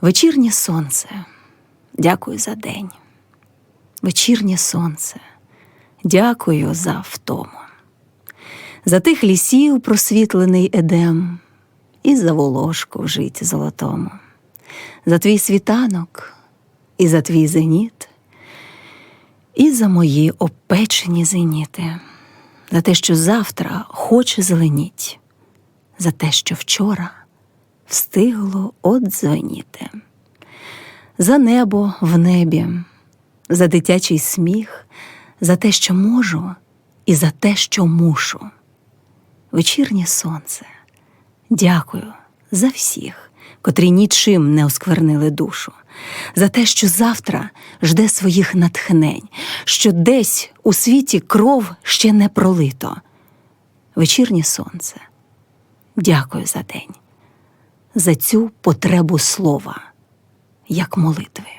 Вечірнє сонце, дякую за день. Вечірнє сонце, дякую за втому. За тих лісів просвітлений едем, і за волошку в житті золотому, за твій світанок, і за твій зеніт, і за мої опечені зеніти, за те, що завтра хоче зеленіть, за те, що вчора встигло одзвеніти, за небо в небі, за дитячий сміх, за те, що можу, і за те, що мушу. Вечірнє сонце, дякую за всіх, котрі нічим не осквернили душу, за те, що завтра жде своїх натхнень, що десь у світі кров ще не пролито. Вечірнє сонце, дякую за день, за цю потребу слова, як молитви.